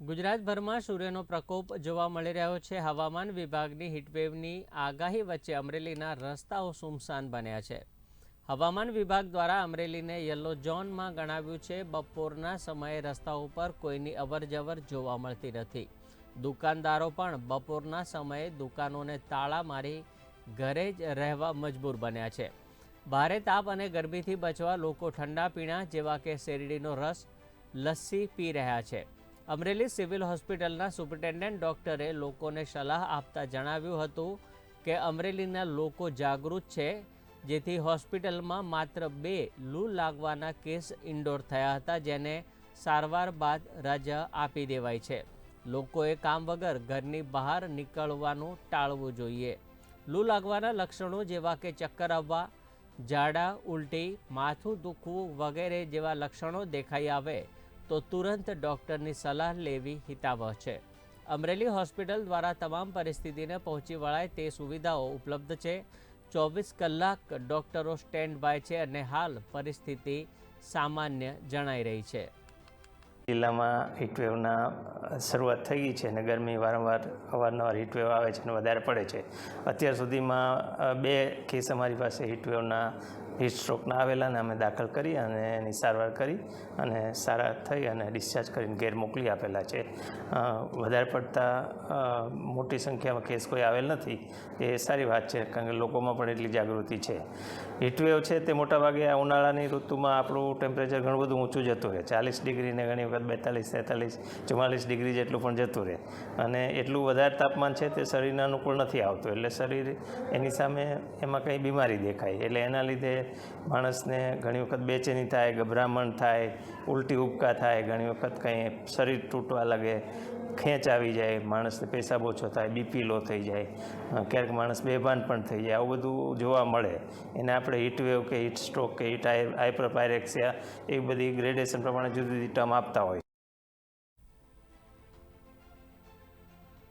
ગુજરાતભરમાં સૂર્યનો પ્રકોપ જોવા મળી રહ્યો છે. હવામાન વિભાગની હીટવેવની આગાહી વચ્ચે અમરેલીના રસ્તાઓ સુમસાન બન્યા છે. હવામાન વિભાગ દ્વારા અમરેલીને યલો ઝોનમાં ગણાવ્યું છે. બપોરના સમયે રસ્તાઓ પર કોઈની અવરજવર જોવા મળતી નથી. દુકાનદારો પણ બપોરના સમયે દુકાનોને તાળા મારી ઘરે જ રહેવા મજબૂર બન્યા છે. ભારે તાપ અને ગરમીથી બચવા લોકો ઠંડા પીણા જેવા કે શેરડીનો રસ લસ્સી પી રહ્યા છે. અમરેલી સિવિલ હોસ્પિટલના સુપ્રિન્ટેન્ડન્ટ ડૉક્ટરે લોકોને સલાહ આપતા જણાવ્યું હતું કે અમરેલીના લોકો જાગૃત છે, જેથી હોસ્પિટલમાં માત્ર બે લૂ લાગવાના કેસ ઇન્ડોર થયા હતા, જેને સારવાર બાદ રજા આપી દેવાઈ છે. લોકોએ કામ વગર ઘરની બહાર નીકળવાનું ટાળવું જોઈએ. લૂ લાગવાના લક્ષણો જેવા કે ચક્કર આવવા, ઝાડા, ઉલટી, માથું દુખવું વગેરે જેવા લક્ષણો દેખાઈ આવે તો તુરંત ડૉક્ટરની સલાહ લેવી હિતાવહ છે. અમરેલી હોસ્પિટલ દ્વારા તમામ પરિસ્થિતિને પહોંચી વળાય તે સુવિધાઓ ઉપલબ્ધ છે. ચોવીસ કલાક ડૉક્ટરો સ્ટેન્ડ બાય છે અને હાલ પરિસ્થિતિ સામાન્ય જણાઈ રહી છે. જિલ્લામાં હીટવેવના શરૂઆત થઈ ગઈ છે અને ગરમી વારંવાર અવારનવાર હીટવેવ આવે છે અને વધારે પડે છે. અત્યાર સુધીમાં બે કેસ અમારી પાસે હીટવેવના હીટ સ્ટ્રોકના આવેલા અને અમે દાખલ કરી અને એની સારવાર કરી અને સારા થઈ અને ડિસ્ચાર્જ કરીને ઘેર મોકલી આપેલા છે. વધારે પડતા મોટી સંખ્યામાં કેસ કોઈ આવેલ નથી. એ સારી વાત છે કારણ કે લોકોમાં પણ એટલી જાગૃતિ છે. હીટવેવ છે તે મોટાભાગે ઉનાળાની ઋતુમાં આપણું ટેમ્પરેચર ઘણું બધું ઊંચું જતું રહે. ચાલીસ ડિગ્રીને ઘણી વખત બેતાલીસ તેતાલીસ ચુમ્માલીસ ડિગ્રી જેટલું પણ જતું રહે. અને એટલું વધારે તાપમાન છે તે શરીરને અનુકૂળ નથી આવતું. એટલે શરીર એની સામે એમાં કંઈ બીમારી દેખાય. એટલે એના લીધે માણસને ઘણી વખત બેચેની થાય, ગભરામણ થાય, ઉલટી ઉબકા થાય, ઘણી વખત કંઈ શરીર તૂટવા લાગે. ખેંચ આવી જાય માણસને પેશાબ ઓછો થાય બીપી લો થઈ જાય ક્યારેક માણસ બેભાન પણ થઈ જાય, આવું બધું જોવા મળે. એને આપણે હીટવેવ કે હીટ સ્ટ્રોક કે હીટ હાઇપરપાયરેક્સિયા એ બધી ગ્રેડેશન પ્રમાણે જુદી જુદી ટર્મ આપતા હોય.